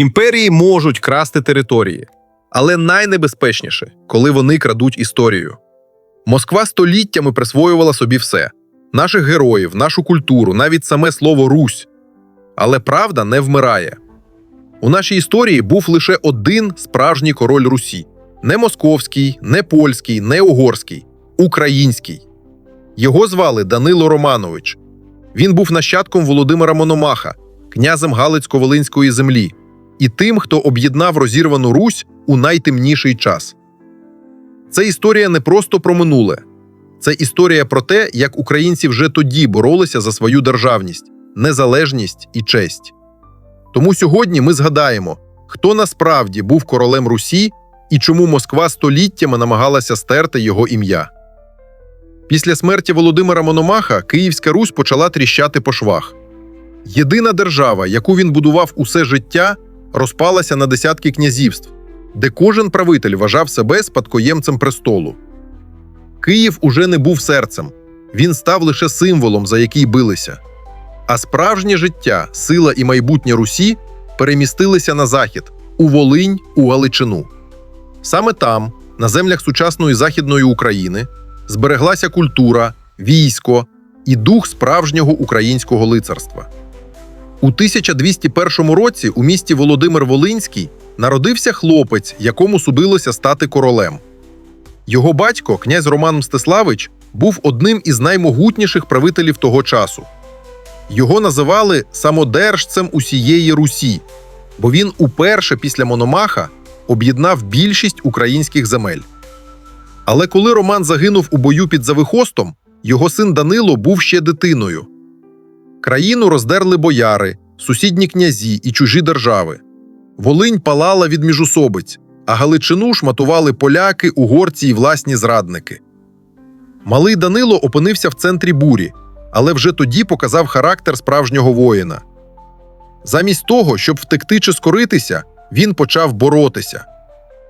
Імперії можуть красти території, але найнебезпечніше, коли вони крадуть історію. Москва століттями присвоювала собі все: наших героїв, нашу культуру, навіть саме слово Русь. Але правда не вмирає. У нашій історії був лише один справжній король Русі: не московський, не польський, не угорський, український. Його звали Данило Романович. Він був нащадком Володимира Мономаха, князем Галицько-Волинської землі, і тим, хто об'єднав розірвану Русь у найтемніший час. Це історія не просто про минуле, це історія про те, як українці вже тоді боролися за свою державність, незалежність і честь. Тому сьогодні ми згадаємо, хто насправді був королем Русі і чому Москва століттями намагалася стерти його ім'я. Після смерті Володимира Мономаха Київська Русь почала тріщати по швах. Єдина держава, яку він будував усе життя, розпалася на десятки князівств, де кожен правитель вважав себе спадкоємцем престолу. Київ уже не був серцем, він став лише символом, за який билися. А справжнє життя, сила і майбутнє Русі перемістилися на захід у Волинь, у Галичину. Саме там, на землях сучасної Західної України, збереглася культура, військо і дух справжнього українського лицарства. У 1201 році у місті Володимир Волинський народився хлопець, якому судилося стати королем. Його батько, князь Роман Мстиславич, був одним із наймогутніших правителів того часу. Його називали самодержцем усієї Русі, бо він уперше після Мономаха об'єднав більшість українських земель. Але коли Роман загинув у бою під Завихостом, його син Данило був ще дитиною. Країну роздерли бояри, сусідні князі і чужі держави. Волинь палала від міжусобиць, а Галичину шматували поляки, угорці і власні зрадники. Малий Данило опинився в центрі бурі, але вже тоді показав характер справжнього воїна. Замість того, щоб втекти чи скоритися, він почав боротися.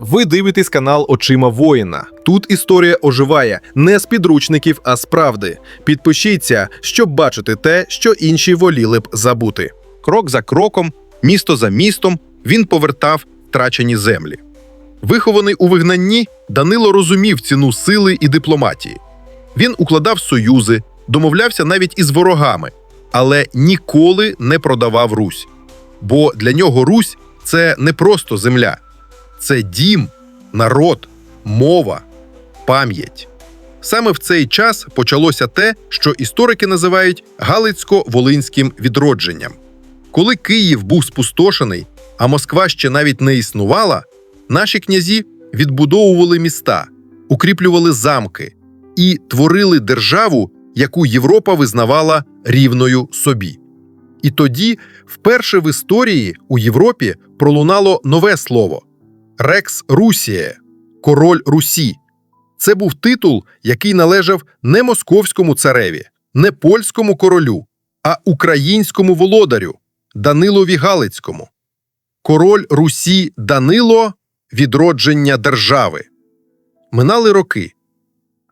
Ви дивитесь канал Очима воїна. Тут історія оживає не з підручників, а з правди. Підпишіться, щоб бачити те, що інші воліли б забути. Крок за кроком, місто за містом він повертав втрачені землі. Вихований у вигнанні, Данило розумів ціну сили і дипломатії. Він укладав союзи, домовлявся навіть із ворогами, але ніколи не продавав Русь. Бо для нього Русь це не просто земля, це дім, народ, мова, пам'ять. Саме в цей час почалося те, що історики називають Галицько-Волинським відродженням. Коли Київ був спустошений, а Москва ще навіть не існувала, наші князі відбудовували міста, укріплювали замки і творили державу, яку Європа визнавала рівною собі. І тоді, вперше в історії у Європі пролунало нове слово Рекс Русіє король Русі. Це був титул, який належав не московському цареві, не польському королю, а українському володарю Данилові Галицькому. Король Русі Данило відродження держави. Минали роки.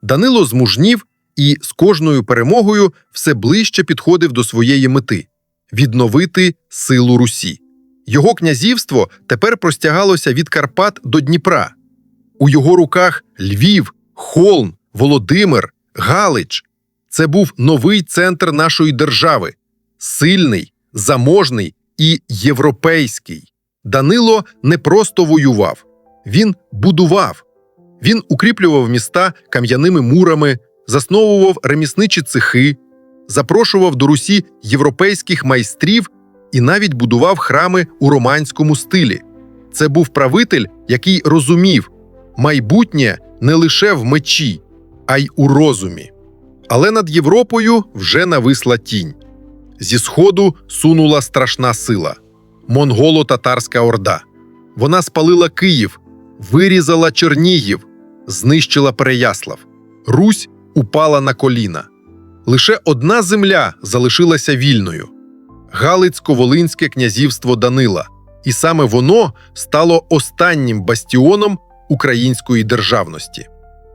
Данило змужнів і з кожною перемогою все ближче підходив до своєї мети відновити силу Русі. Його князівство тепер простягалося від Карпат до Дніпра. У його руках Львів, Холм, Володимир, Галич. Це був новий центр нашої держави сильний, заможний і європейський. Данило не просто воював, він будував. Він укріплював міста кам'яними мурами, засновував ремісничі цехи, запрошував до Русі європейських майстрів і навіть будував храми у романському стилі. Це був правитель, який розумів, майбутнє не лише в мечі, а й у розумі. Але над Європою вже нависла тінь. Зі сходу сунула страшна сила монголо-татарська орда. Вона спалила Київ, вирізала Чернігів, знищила Переяслав. Русь упала на коліна. Лише одна земля залишилася вільною Галицько-Волинське князівство Данила, і саме воно стало останнім бастіоном української державності.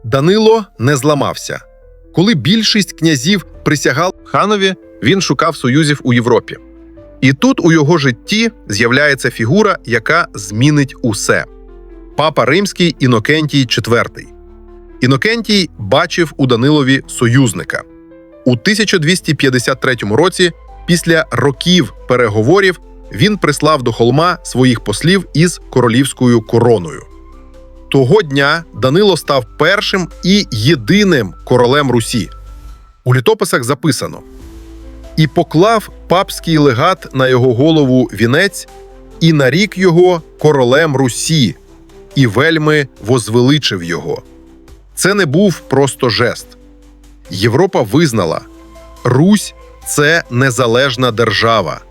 Данило не зламався. Коли більшість князів присягав ханові, він шукав союзів у Європі. І тут у його житті з'являється фігура, яка змінить усе папа римський Інокентій IV. Інокентій бачив у Данилові союзника. У 1253 році, після років переговорів, він прислав до холма своїх послів із королівською короною. Того дня Данило став першим і єдиним королем Русі. У літописах записано: і поклав папський легат на його голову вінець, і нарік його королем Русі, і вельми возвеличив його. Це не був просто жест. Європа визнала, Русь це незалежна держава.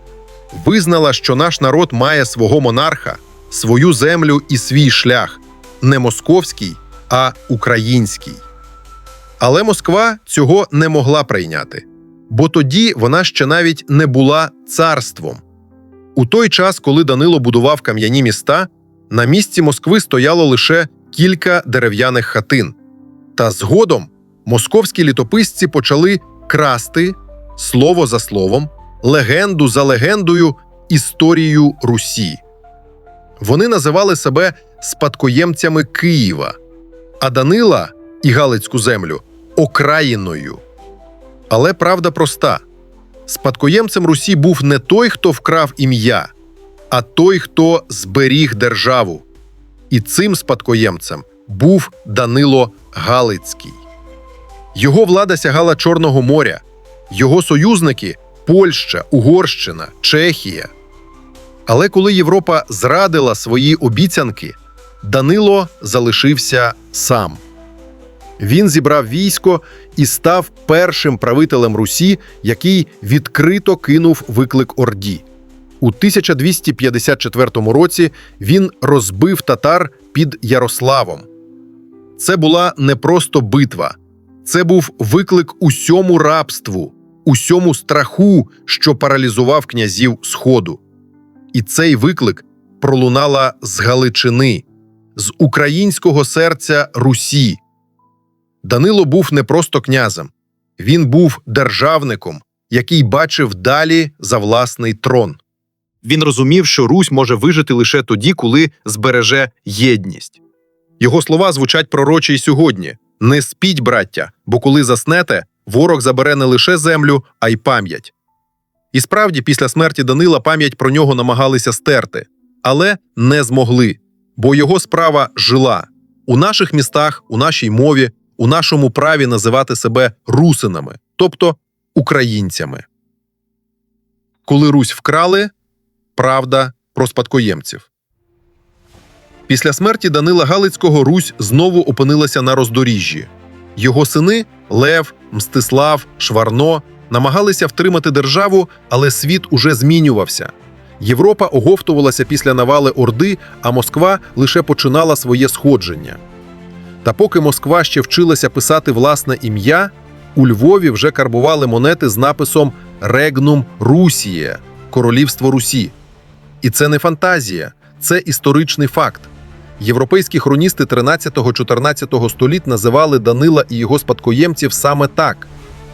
Визнала, що наш народ має свого монарха, свою землю і свій шлях не московський, а український. Але Москва цього не могла прийняти, бо тоді вона ще навіть не була царством. У той час, коли Данило будував кам'яні міста, на місці Москви стояло лише кілька дерев'яних хатин. Та згодом московські літописці почали красти слово за словом, легенду за легендою історію Русі. Вони називали себе спадкоємцями Києва, а Данила і Галицьку землю окраїною. Але правда проста: спадкоємцем Русі був не той, хто вкрав ім'я, а той, хто зберіг державу. І цим спадкоємцем був Данило Галицький. Його влада сягала Чорного моря, його союзники Польща, Угорщина, Чехія. Але коли Європа зрадила свої обіцянки, Данило залишився сам. Він зібрав військо і став першим правителем Русі, який відкрито кинув виклик Орді. У 1254 році він розбив татар під Ярославом. Це була не просто битва, це був виклик усьому рабству, усьому страху, що паралізував князів Сходу. І цей виклик пролунала з Галичини, з українського серця Русі. Данило був не просто князем, він був державником, який бачив далі за власний трон. Він розумів, що Русь може вижити лише тоді, коли збереже єдність. Його слова звучать пророче й сьогодні: не спіть, браття, бо коли заснете, ворог забере не лише землю, а й пам'ять. І справді, після смерті Данила пам'ять про нього намагалися стерти, але не змогли, бо його справа жила у наших містах, у нашій мові, у нашому праві називати себе русинами, тобто українцями. Коли Русь вкрали, правда про спадкоємців. Після смерті Данила Галицького Русь знову опинилася на роздоріжжі. Його сини Лев, Мстислав, Шварно намагалися втримати державу, але світ уже змінювався. Європа оговтувалася після навали Орди, а Москва лише починала своє сходження. Та поки Москва ще вчилася писати власне ім'я, у Львові вже карбували монети з написом Регнум Русіє Королівство Русі. І це не фантазія, це історичний факт. Європейські хроністи 13-14 століть називали Данила і його спадкоємців саме так: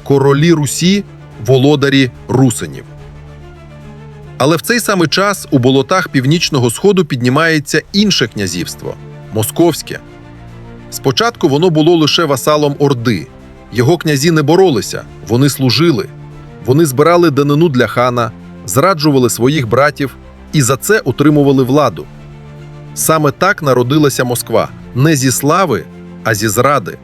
королі Русі, володарі русинів. Але в цей самий час у болотах північного сходу піднімається інше князівство московське. Спочатку воно було лише васалом Орди. Його князі не боролися, вони служили. Вони збирали данину для хана, зраджували своїх братів і за це отримували владу. Саме так народилася Москва не зі слави, а зі зради.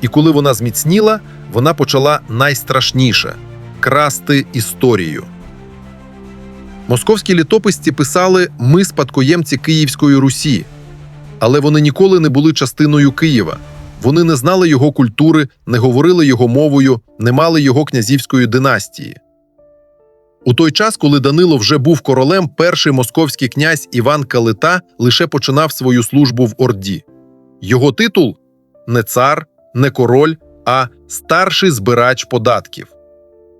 І коли вона зміцніла, вона почала найстрашніше красти історію. Московські літописці писали ми спадкоємці Київської Русі, але вони ніколи не були частиною Києва. Вони не знали його культури, не говорили його мовою, не мали його князівської династії. У той час, коли Данило вже був королем, перший московський князь Іван Калита лише починав свою службу в Орді. Його титул не цар, не король, а старший збирач податків.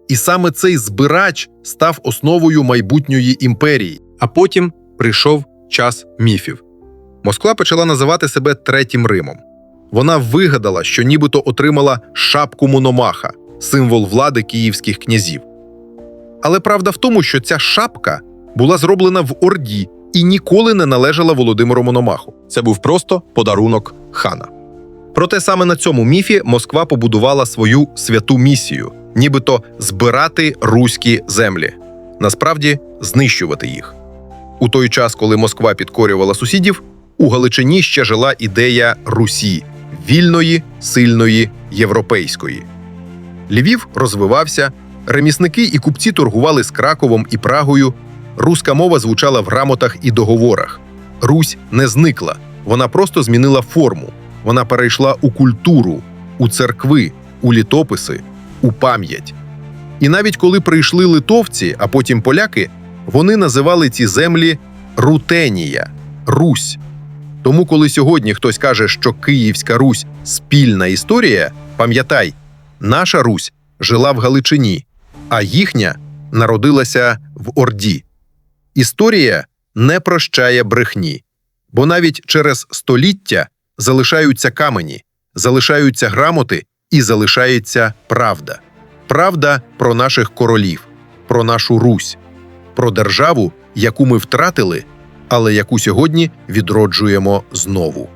І саме цей збирач став основою майбутньої імперії. А потім прийшов час міфів. Москва почала називати себе Третім Римом. Вона вигадала, що нібито отримала шапку Мономаха, символ влади київських князів. Але правда в тому, що ця шапка була зроблена в Орді і ніколи не належала Володимиру Мономаху. Це був просто подарунок хана. Проте саме на цьому міфі Москва побудувала свою святу місію, нібито збирати руські землі, насправді знищувати їх. У той час, коли Москва підкорювала сусідів, у Галичині ще жила ідея Русі вільної, сильної, європейської. Львів розвивався, ремісники і купці торгували з Краковом і Прагою. Руська мова звучала в грамотах і договорах. Русь не зникла, вона просто змінила форму. Вона перейшла у культуру, у церкви, у літописи, у пам'ять. І навіть коли прийшли литовці, а потім поляки, вони називали ці землі Рутенія, Русь. Тому, коли сьогодні хтось каже, що Київська Русь спільна історія, пам'ятай, наша Русь жила в Галичині, а їхня народилася в Орді. Історія не прощає брехні, бо навіть через століття залишаються камені, залишаються грамоти і залишається правда. Правда про наших королів, про нашу Русь, про державу, яку ми втратили, але яку сьогодні відроджуємо знову.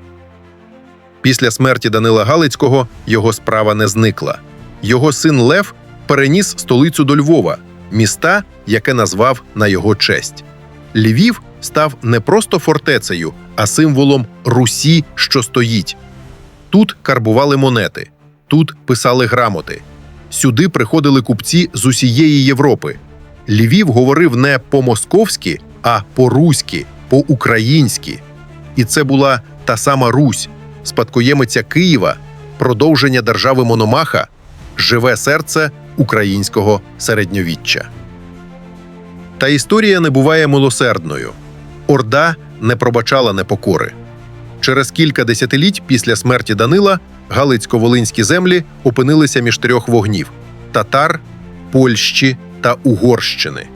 Після смерті Данила Галицького його справа не зникла. Його син Лев переніс столицю до Львова, міста, яке назвав на його честь. Львів став не просто фортецею, а символом Русі, що стоїть. Тут карбували монети, тут писали грамоти. Сюди приходили купці з усієї Європи. Львів говорив не по-московськи, а по-руськи, по-українськи. І це була та сама Русь, спадкоємиця Києва, продовження держави Мономаха, живе серце українського середньовіччя. Та історія не буває милосердною. Орда не пробачала непокори. Через кілька десятиліть після смерті Данила Галицько-Волинські землі опинилися між трьох вогнів татар, Польщі та Угорщини.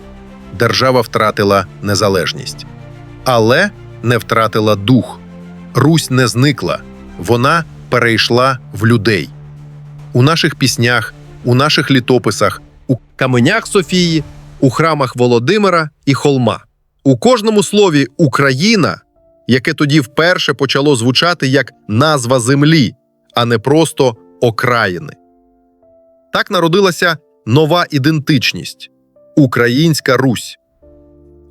Держава втратила незалежність, але не втратила дух. Русь не зникла, вона перейшла в людей. У наших піснях, у наших літописах, у каменях Софії, у храмах Володимира і Холма. У кожному слові Україна, яке тоді вперше почало звучати як назва землі, а не просто окраїни. Так народилася нова ідентичність Українська Русь.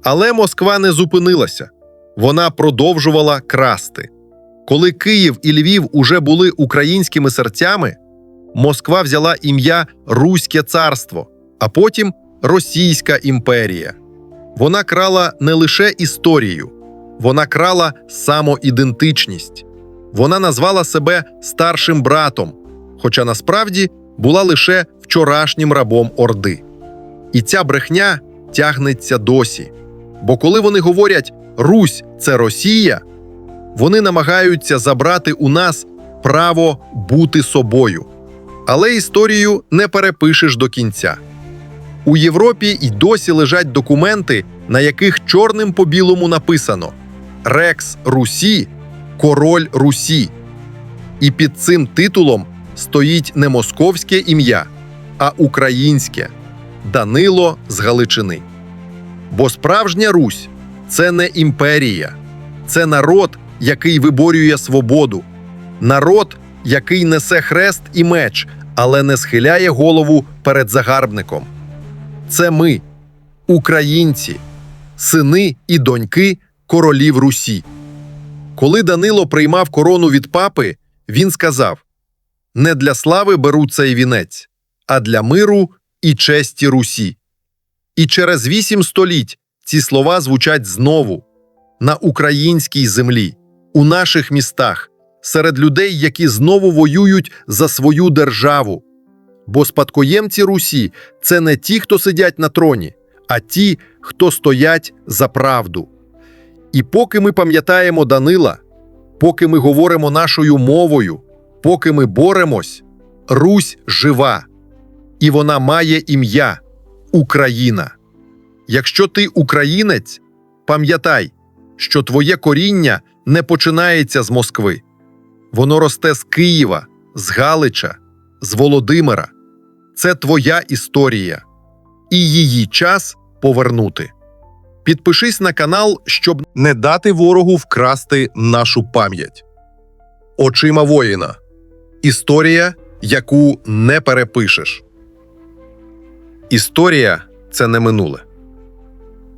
Але Москва не зупинилася, вона продовжувала красти. Коли Київ і Львів уже були українськими серцями, Москва взяла ім'я Руське царство, а потім Російська імперія. Вона крала не лише історію, вона крала самоідентичність. Вона назвала себе старшим братом, хоча насправді була лише вчорашнім рабом Орди. І ця брехня тягнеться досі. Бо коли вони говорять Русь це Росія, вони намагаються забрати у нас право бути собою. Але історію не перепишеш до кінця. У Європі й досі лежать документи, на яких чорним по білому написано Рекс Русі, Король Русі. І під цим титулом стоїть не московське ім'я, а українське Данило з Галичини. Бо справжня Русь це не імперія, це народ, який виборює свободу, народ, який несе хрест і меч, але не схиляє голову перед загарбником. Це ми, українці, сини і доньки королів Русі. Коли Данило приймав корону від папи, він сказав: Не для слави беру цей вінець, а для миру і честі Русі. І через вісім століть ці слова звучать знову на українській землі, у наших містах, серед людей, які знову воюють за свою державу. Бо спадкоємці Русі це не ті, хто сидять на троні, а ті, хто стоять за правду. І поки ми пам'ятаємо Данила, поки ми говоримо нашою мовою, поки ми боремось, Русь жива, і вона має ім'я Україна. Якщо ти українець, пам'ятай, що твоє коріння не починається з Москви. Воно росте з Києва, з Галича, з Володимира. Це твоя історія. і її час повернути. Підпишись на канал, щоб Не дати ворогу вкрасти нашу пам'ять. Очима воїна. Історія, яку не перепишеш. Історія це не минуле.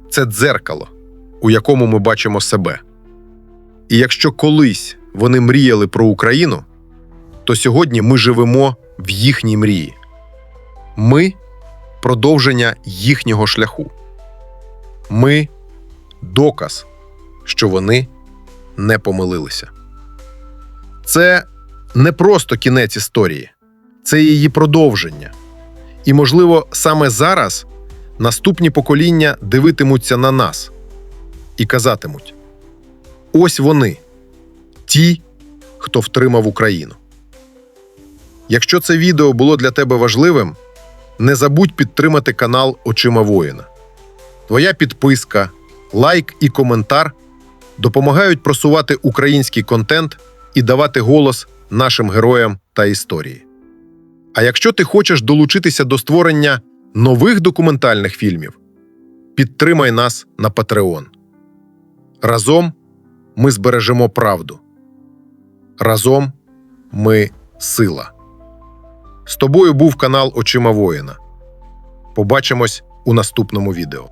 Це дзеркало, у якому ми бачимо себе. І якщо колись вони мріяли про Україну, то сьогодні ми живемо в їхній мрії. Ми продовження їхнього шляху. Ми доказ, що вони не помилилися. Це не просто кінець історії, це її продовження. І, можливо, саме зараз наступні покоління дивитимуться на нас і казатимуть: ось вони, ті, хто втримав Україну. Якщо це відео було для тебе важливим, не забудь підтримати канал Очима воїна. Твоя підписка, лайк і коментар допомагають просувати український контент і давати голос нашим героям та історії. А якщо ти хочеш долучитися до створення нових документальних фільмів, підтримай нас на Patreon. Разом ми збережемо правду. Разом ми сила. З тобою був канал Очима воїна. Побачимось у наступному відео.